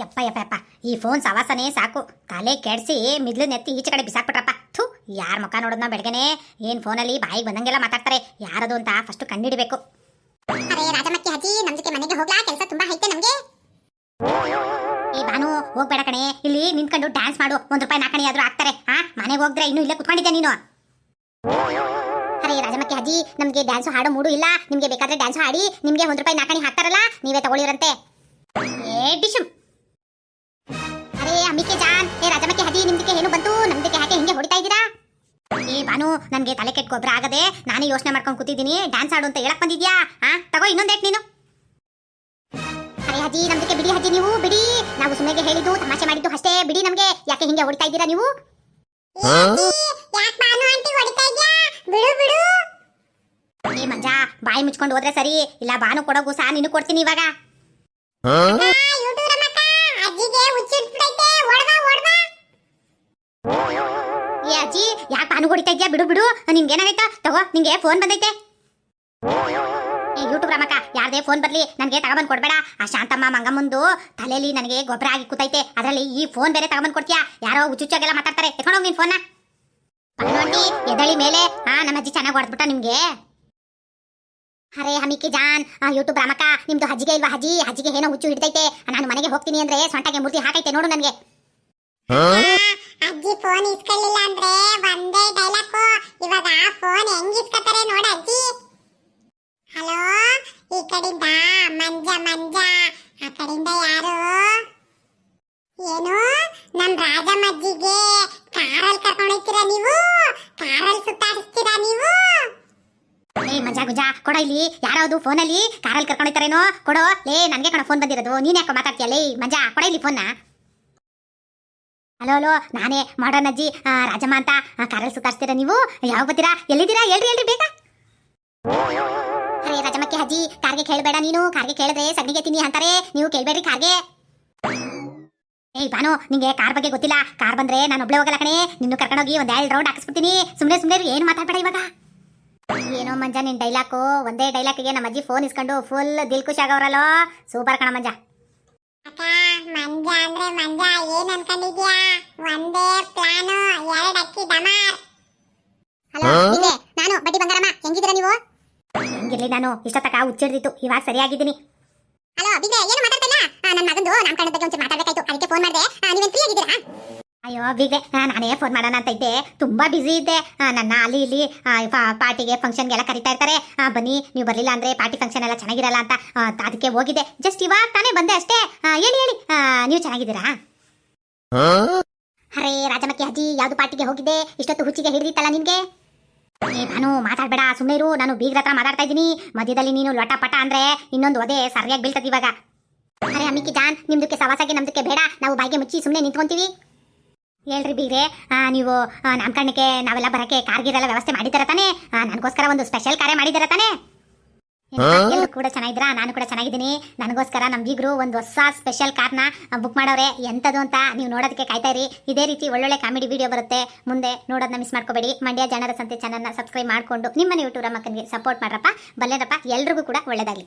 ಯಪ್ಪ ಯಪ್ಪ ಯಪ್ಪ ಈ ಫೋನ್ ಸವಾಸನೆ ಸಾಕು. ತಲೆ ಕೆಡಿಸಿ ಮಿದ್ಲು ನೆತ್ತಿ ಈಚೆ ಕಡೆ ಬಿಸಾಕ್ಬಿಟ್ರಪ್ಪ. ಥು ಯಾರ ಮುಖ ನೋಡೋದ್ನ ಬೆಳಗ್ಗೆನೆ. ಏನ್ ಫೋನಲ್ಲಿ ಬಾಯಿಗೆ ಬಂದಂಗೆಲ್ಲ ಮಾತಾಡ್ತಾರೆ. ಯಾರದು ಅಂತ ಫಸ್ಟ್ ಕಂಡಿಡಬೇಕು ಅರೆ ರಾಜಮಕ್ಕಿ ಹಜಿ ನಮ್ ಜೊತೆ ಮನೆಗೆ ಹೋಗ್ಲಾ? ಕೆಲಸ ತುಂಬಾ ಐತೆ ನಮ್ಗೆ? ಏ ಬಾನು ಹೋಗ್ಬೇಡ ಕಣೆ. ಇಲ್ಲಿ ನಿಂತ್ಕೊಂಡು ಡ್ಯಾನ್ಸ್ ಮಾಡು. ಒಂದ್ ರೂಪಾಯಿ ನಾಲ್ಕಣಿ ಆದ್ರೂ ಆಗ್ತಾರೆ ಹಾ ಮನೆಗೆ ಹೋಗ್ರೆ ಇನ್ನು ಇಲ್ಲೇ ಕುತ್ಕೊಂಡಿದ್ದೆ ನೀನು? ಅರೆ ರಾಜಮಕ್ಕಿ ಹಜ್ಜಿ ನಮ್ಗೆ ಡ್ಯಾನ್ಸ್ ಹಾಡೋ ಮೂಡು ಇಲ್ಲ. ನಿಮ್ಗೆ ಬೇಕಾದ್ರೆ ಡ್ಯಾನ್ಸ್ ಹಾಡಿ. ನಿಮ್ಗೆ ಒಂದ್ ರೂಪಾಯಿ ನಾಲ್ಕಣಿ ಹಾಕ್ತಾರಲ್ಲ ನೀವೇ ತಗೊಳ್ಳಿರಂತೆ. ಏ ಡಿಶುಮ್ ಅಮಿಕೆ ಜಾನ್ ಏ ರಾಜಮಕ್ಕೆ ಹದಿ ನಿಮ್ದಕ್ಕೆ ಏನು ಬಂತು? ನಮ್ದಕ್ಕೆ ಯಾಕೆ ಹಿಂಗೆ ಹೊಡಿತಾ ಇದ್ದೀರಾ? ಏ ಬಾನು ನನಗೆ ತಲೆ ಕೆಟ್ಟ ಗೊಬ್ಬರ ಆಗದೆ ನಾನೇ ಯೋಚನೆ ಮಾಡ್ಕೊಂಡು ಕೂತಿದ್ದೀನಿ. ಡ್ಯಾನ್ಸ್ ಆಡು ಅಂತ ಹೇಳಕ್ ಬಂದಿದ್ಯಾ? ಹಾ ತಗೋ ಇನ್ನೊಂದೇಟ್ ನೀನು. ಅರೆ ಹಜಿ ನಮ್ದಕ್ಕೆ ಬಿಡಿ ಹಜಿ ನೀವು ಬಿಡಿ. ನಾವು ಸುಮ್ಮನೆ ಹೇಳಿದ್ದು ತಮಾಷೆ ಮಾಡಿದ್ದು ಅಷ್ಟೇ ಬಿಡಿ ನಮ್ಗೆ. ಯಾಕೆ ಹಿಂಗೆ ಹೊಡಿತಾ ಇದ್ದೀರಾ ನೀವು? ಯಾಕೆ ಮಾನು ಆಂಟಿ ಹೊಡಿತಾ ಇದ್ಯಾ? ಬಿಡು ಬಿಡು. ಏ ಮಂಜಾ ಬಾಯಿ ಮುಚ್ಕೊಂಡು ಹೋದ್ರೆ ಸರಿ. ಇಲ್ಲ ಬಾನು ಕೊಡೋಗು ಸಾ ನೀನು ಕೊಡ್ತೀನಿ ಇವಾಗ. ಅಜ್ಜಿ ಯಾಕೆ ಪಾನು ಇದ್ಯಾ? ಬಿಡು ಬಿಡು. ನಿನ್ಗೆ ಏನಾಗೈತಾ? ತಗೋ ನಿಂಗೆ ಫೋನ್ ಬಂದೈತೆ. ಈ ಯೂಟ್ಯೂಬ್ ರಮಕ ಯಾರ್ದೇ ಫೋನ್ ಬರ್ಲಿ, ನನಗೆ ತಗೊಂಬಂದು ಕೊಡ್ಬೇಡ. ಆ ಶಾಂತಮ್ಮ, ಮಂಗಮ್ಮಂದು ತಲೆಯಲ್ಲಿ ನನಗೆ ಗೊಬ್ಬರ ಆಗಿ ಕೂತೈತೆ. ಅದರಲ್ಲಿ ಈ ಫೋನ್ ಬೇರೆ ತಗೊಂಬಂದು ಕೊಡ್ತೀಯಾ? ಯಾರೋ ಹುಚ್ಚುಚ್ಚಾಗೆಲ್ಲ ಮಾತಾಡ್ತಾರೆ. ಎತ್ಕೊಂಡೋಗಿ ನಿನ್ ಫೋನ್ನ ನೋಡಿ ಎದಳಿ ಮೇಲೆ. ಆ, ನಮ್ಮ ಅಜ್ಜಿ ಚೆನ್ನಾಗಿ ಹೊಡೆದ್ಬಿಟ್ಟ ನಿಮ್ಗೆ. ಅರೆ, ಹಮಿಕಿ ಜಾನ್. ಆ ಯೂಟ್ಯೂಬ್ ರಾಮಕ್ಕ, ನಿಮ್ದು ಹಜ್ಜಿಗೆ ಇಲ್ವಾ ಹಜ್ಜಿ ಹಜ್ಜಿಗೆ ಏನೋ ಹುಚ್ಚು ಹಿಡ್ತೈತೆ. ನಾನು ಮನೆಗೆ ಹೋಗ್ತೀನಿ ಅಂದ್ರೆ ಸೊಂಟಗೆ ಮೂರ್ತಿ ಹಾಕೈತೆ. ನೋಡು ನನಗೆ. ಅಜ್ಜಿ ಫೋನ್ ಇಸ್ಕೊಳ್ಳಿಲ್ಲ ಅಂದ್ರೆ ಒಂದೇ ಡೈಲಾಗು ಇವಾಗ ಆ ಫೋನ್ ಹೆಂಗ್ ಇಸ್ಕೊತಾರೆ ನೋಡ ಅಜ್ಜಿ. ಹಲೋ ಈ ಕಡೆಯಿಂದ ಮಂಜ ಮಂಜ. ಆ ಕಡೆಯಿಂದ ಯಾರು? ಏನು? ನಮ್ ರಾಜಮ್ಮಜ್ಜಿಗೆ ಕಾರಲ್ಲಿ ಕರ್ಕೊಂಡು ಹೋಗ್ತೀರಾ ನೀವು? ಕಾರಲ್ಲಿ ಸುತ್ತಾಡಿಸ್ತೀರಾ ನೀವು? ಏ ಮಜಾ ಗುಜಾ ಕೊಡ ಇಲ್ಲಿ. ಯಾರಾவது ಫೋನಲ್ಲಿ ಕಾರಲ್ಲಿ ಕರ್ಕೊಂಡೋಗ್ತಾರೇನೋ ಕೊಡೋ. ಲೇ ನನಗೆ ಕಣ ಫೋನ್ ಬಂದಿರೋದು. ನೀನ್ ಯಾಕೆ ಮಾತಾಡ್ತೀಯ? ಲೇ ಮಜಾ ಕೊಡ ಇಲ್ಲಿ ಫೋನ್ನ ಹಲೋ ಹಲೋ, ನಾನೇ ಮಾಡೋಣ ಅಜ್ಜಿ ರಾಜಮ್ಮ ಅಂತ ಕಾರಲ್ಲಿ ಸುತ್ತಾಡ್ತೀರಾ ನೀವು? ಯಾವಾಗ ಬರ್ತೀರಾ? ಎಲ್ಲಿದ್ದೀರಾ? ಹೇಳ್ರಿ ಹೇಳ್ರಿ, ಬೇಗ. ಅರೇ ರಾಜಮ್ಮಕ್ಕೆ ಅಜ್ಜಿ, ಕಾರ್ಗೆ ಕೇಳಬೇಡ ನೀನು. ಕಾರ್ಗೆ ಕೇಳಿದ್ರೆ ಸಗಣಿಗೆ ತಿನ್ನಿ ಅಂತಾರೆ. ನೀವು ಕೇಳಬೇಡ್ರಿ ಕಾರ್ಗೆ. ಏಯ್ ಬಾನು ನಿಂಗೆ ಕಾರ್ ಬಗ್ಗೆ ಗೊತ್ತಿಲ್ಲ. ಕಾರ್ ಬಂದ್ರೆ ನಾನು ಒಬ್ಳೆ ಹೋಗಲ್ಲ ಕಣೆ. ನಿನ್ನ ಕರ್ಕೊಂಡೋಗಿ ಒಂದ್ ಎರಡು ರೌಂಡ್ ಹಾಕಿಸ್ಬಿಡ್ತೀನಿ. ಸುಮ್ಮನೆ ಸುಮ್ಮನೆ ಏನು ಮಾತಾಡ್ಬೇಡ ಇವಾಗ. ಏನೋ ಮಂಜ, ನಿನ್ ಡೈಲಾಕು ಒಂದೇ ಡೈಲಾಕ್ಗೆ ನಮ್ಮ ಅಜ್ಜಿ ಫೋನ್ ಇಸ್ಕೊಂಡು ಫುಲ್ ದಿಲ್ ಖುಷಿ ಆಗವ್ರಲ್ಲೋ ಸೂಪರ್ ಕಣ ಮಂಜ. ಅಕ್ಕ ಮಂಜ ಅಂದ್ರೆ ಮಂಜ ಏನ್ ಅನ್ಕೊಂಡಿದ್ಯಾ ಒಂದೇ ಪ್ಲಾನು ಎರಡ್ ಅಕ್ಕಿ ಡಮಾರ್. ಹಲೋ ಹೀಗೆ ನಾನು ಬಡ್ಡಿ ಬಂಗಾರಮ್ಮ. ಹೆಂಗಿದ್ದೀರಾ ನೀವು? ಹೆಂಗಿರ್ಲಿ ನಾನು ಇಷ್ಟೊತ್ತಕ ಹುಚ್ಚಿಡ್ದಿತ್ತು ಇವಾಗ ಸರಿಯಾಗಿದ್ದೀನಿ. ಹಲೋ ಬಿಗ್ರೆ ಏನು ಮಾತಾಡ್ತಿಲ್ಲ ನನ್ನ ಮಗಂದು ನಾಮಕರಣದ ಬಗ್ಗೆ ಒಂಚೂರು ಮಾತಾಡ್ಬೇಕಾಯ್ತು ಅದಕ್ಕೆ ಫೋನ್ ಮಾಡಿದೆ. ನೀವೇನು ಫ್ರೀ ಆಗಿದ್ದೀರಾ? ಅಯ್ಯೋ ಬೀಗ್ರೆ ನಾನೇ ಫೋನ್ ಮಾಡೋಣ ಅಂತ ಇದ್ದೆ. ತುಂಬಾ ಬ್ಯುಸಿ ಇದ್ದೆ. ನನ್ನ ಅಲ್ಲಿ ಇಲ್ಲಿ ಪಾರ್ಟಿಗೆ ಫಂಕ್ಷನ್ಗೆಲ್ಲ ಕರಿತಾ ಇರ್ತಾರೆ. ಆ, ಬನ್ನಿ ನೀವು ಬರಲಿಲ್ಲ ಅಂದ್ರೆ ಪಾರ್ಟಿ ಫಂಕ್ಷನ್ ಎಲ್ಲ ಚೆನ್ನಾಗಿರಲ್ಲ ಅಂತ ಅದಕ್ಕೆ ಹೋಗಿದ್ದೆ. ಜಸ್ಟ್ ಇವಾಗ ತಾನೇ ಬಂದೆ ಅಷ್ಟೇ. ಹೇಳಿ ಹೇಳಿ. ನೀವು ಚೆನ್ನಾಗಿದ್ದೀರಾ? ಅರೇ ರಾಜಮಕ್ಕಿ ಅಜ್ಜಿ ಯಾವ್ದು ಪಾರ್ಟಿಗೆ ಹೋಗಿದ್ದೆ? ಇಷ್ಟೊತ್ತು ಹುಚ್ಚಿಗೆ ಹಿಡಿದಿತ್ತಲ್ಲ ನಿನ್ಗೆ? ಏ ನಾನು ಮಾತಾಡ್ಬೇಡ. ಸುಮ್ಮನೆ ಇರು. ನಾನು ಬೀಗ್ರ ಹತ್ರ ಮಾತಾಡ್ತಾ ಇದ್ದೀನಿ. ಮಧ್ಯದಲ್ಲಿ ನೀನು ಲೊಟ ಪಟ ಅಂದ್ರೆ ಇನ್ನೊಂದು ಒದೆ ಸರಿಯಾಗಿ ಬೀಳ್ತದೆ ಇವಾಗ. ಅರೆ ಅಮ್ಮಿಕಿ ಜಾನ್ ನಿಮ್ದಕ್ಕೆ ಸವಾಸಾಗಿ ನಮ್ದಕ್ಕೆ ಬೇಡ. ನಾವು ಬಾಯಿಗೆ ಮುಚ್ಚಿ ಸುಮ್ಮನೆ ನಿಂತ್ಕೊಂತೀವಿ. ಹೇಳ್ರಿ ಬೀಗ್ರೆ ಆ, ನೀವು ನಾಮಕರಣಕ್ಕೆ ನಾವೆಲ್ಲ ಬರಕ್ಕೆ ಕಾರ್ಗಿರೆಲ್ಲ ವ್ಯವಸ್ಥೆ ಮಾಡಿದಾರ ತಾನೇ? ನನಗೋಸ್ಕರ ಒಂದು ಸ್ಪೆಷಲ್ ಕಾರ್ಯ ಮಾಡಿದಾರ ತಾನೇ? ಎಲ್ಲರೂ ಕೂಡ ಚೆನ್ನಾಗಿದ್ದೀರಾ? ನಾನು ಕೂಡ ಚೆನ್ನಾಗಿದ್ದೀನಿ. ನನಗೋಸ್ಕರ ನಮ್ಮ ಬೀಗರು ಒಂದು ಹೊಸ ಸ್ಪೆಷಲ್ ಕಾರ್ನ ಬುಕ್ ಮಾಡವ್ರೆ ಎಂಥದ್ದು ಅಂತ ನೀವು ನೋಡೋದಕ್ಕೆ ಕಾಯ್ತಾ ಇರಿ. ಇದೇ ರೀತಿ ಒಳ್ಳೊಳ್ಳೆ ಕಾಮಿಡಿ ವಿಡಿಯೋ ಬರುತ್ತೆ. ಮುಂದೆ ನೋಡೋದನ್ನ ಮಿಸ್ ಮಾಡ್ಕೋಬೇಡಿ. ಮಂಡ್ಯ ಜನರ ಸಂತೆ ಚಾನಲ್ನ ಸಬ್ಸ್ಕ್ರೈಬ್ ಮಾಡಿಕೊಂಡು ನಿಮ್ಮನೆ ಯೂಟ್ಯೂಬ್ ಮಕ್ಕನಿಗೆ ಸಪೋರ್ಟ್ ಮಾಡ್ರಪ್ಪ. ಬಲ್ಲೇರಪ್ಪ ಎಲ್ರಿಗೂ ಕೂಡ ಒಳ್ಳೇದಾಗಲಿ.